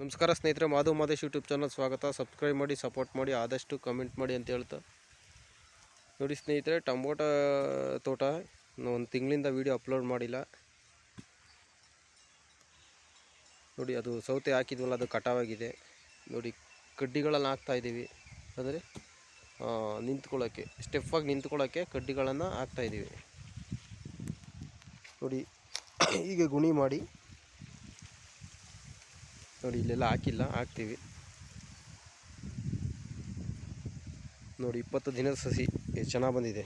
ನಮಸ್ಕಾರ ಸ್ನೇಹಿತರೆ Madhu Madesh YouTube channel ಸ್ವಾಗತ. ಸಬ್ಸ್ಕ್ರೈಬ್ ಮಾಡಿ ಸಪೋರ್ಟ್ ಮಾಡಿ, ಆದಷ್ಟು ಕಮೆಂಟ್ ಮಾಡಿ ಅಂತ ಹೇಳ್ತಾ. ನೋಡಿ ಸ್ನೇಹಿತರೆ, ಟೊಮೊಟೊ ತೋಟ ಒಂದು ತಿಂಗಳಿಂದ ವೀಡಿಯೋ ಅಪ್ಲೋಡ್ ಮಾಡಿಲ್ಲ. ನೋಡಿ ಅದು ಸೌತೆ ಹಾಕಿದ್ವಲ್ಲ, ಅದು ಕಟಾವಾಗಿದೆ. ನೋಡಿ ಕಡ್ಡಿಗಳನ್ನು ಹಾಕ್ತಾ ಇದ್ದೀವಿ. ಅಂದರೆ ನಿಂತ್ಕೊಳ್ಳೋಕ್ಕೆ ಸ್ಟೆಫಾಗಿ ನಿಂತ್ಕೊಳ್ಳೋಕ್ಕೆ ಕಡ್ಡಿಗಳನ್ನು ಹಾಕ್ತಾ ಇದ್ದೀವಿ. ನೋಡಿ ಹೀಗೆ ಗುಣಿ ಮಾಡಿ. ನೋಡಿ, ಇಲ್ಲೆಲ್ಲ ಹಾಕಿಲ್ಲ, ಹಾಕ್ತೀವಿ. ನೋಡಿ, ಇಪ್ಪತ್ತು ದಿನದ ಸಸಿ ಚೆನ್ನಾಗಿ ಬಂದಿದೆ.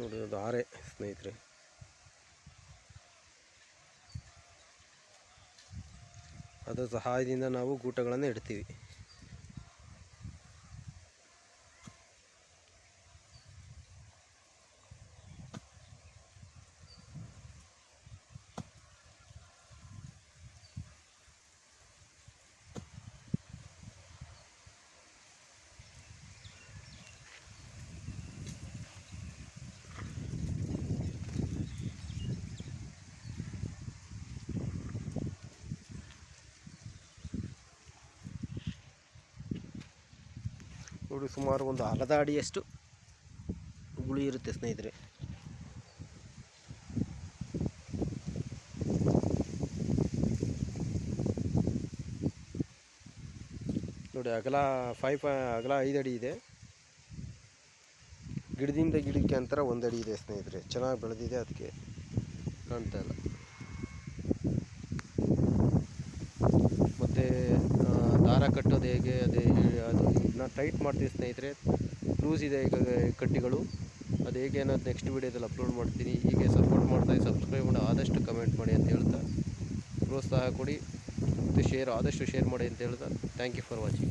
ನೋಡಿ, ಅದು ಆರೆ, ಸ್ನೇಹಿತರೆ. ಅದರ ಸಹಾಯದಿಂದ ನಾವು ಗೂಟಗಳನ್ನು ಇಡ್ತೀವಿ ನೋಡಿ, ಸುಮಾರು ಒಂದು ಅರ್ಧ ಅಡಿಯಷ್ಟು ಗುಳಿ ಇರುತ್ತೆ ಸ್ನೇಹಿತರೆ. ನೋಡಿ, ಅಗಲ ಫೈವ್ ಅಗಲ ಐದು ಅಡಿ ಇದೆ. ಗಿಡದಿಂದ ಗಿಡಕ್ಕೆ ಅಂತರ ಒಂದು ಅಡಿ ಇದೆ ಸ್ನೇಹಿತರೆ. ಚೆನ್ನಾಗಿ ಬೆಳೆದಿದೆ ಅದಕ್ಕೆ. ಕಾಣ್ತಾ ಇಲ್ಲ. ಮತ್ತು ದಾರ ಕಟ್ಟೋದು ಹೇಗೆ? ಅದೇ ಅದು ಇದನ್ನ ಟೈಟ್ ಮಾಡ್ತೀನಿ ಸ್ನೇಹಿತರೆ, ಲೂಸ್ ಇದೆ ಈಗ ಕಡ್ಡಿಗಳು ಅದು ಹೇಗೆ ಅನ್ನೋದು ನೆಕ್ಸ್ಟ್ ವೀಡಿಯೋದಲ್ಲಿ ಅಪ್ಲೋಡ್ ಮಾಡ್ತೀನಿ. ಹೀಗೆ ಸಪೋರ್ಟ್ ಮಾಡ್ತಾ ಸಬ್ಸ್ಕ್ರೈಬ್ ಮಾಡಿ, ಆದಷ್ಟು ಕಮೆಂಟ್ ಮಾಡಿ ಅಂತ ಹೇಳ್ತಾ ಪ್ರೋತ್ಸಾಹ ಕೊಡಿ. ಮತ್ತು ಶೇರ್ ಆದಷ್ಟು ಶೇರ್ ಮಾಡಿ ಅಂತ ಹೇಳ್ತಾ. Thank you for watching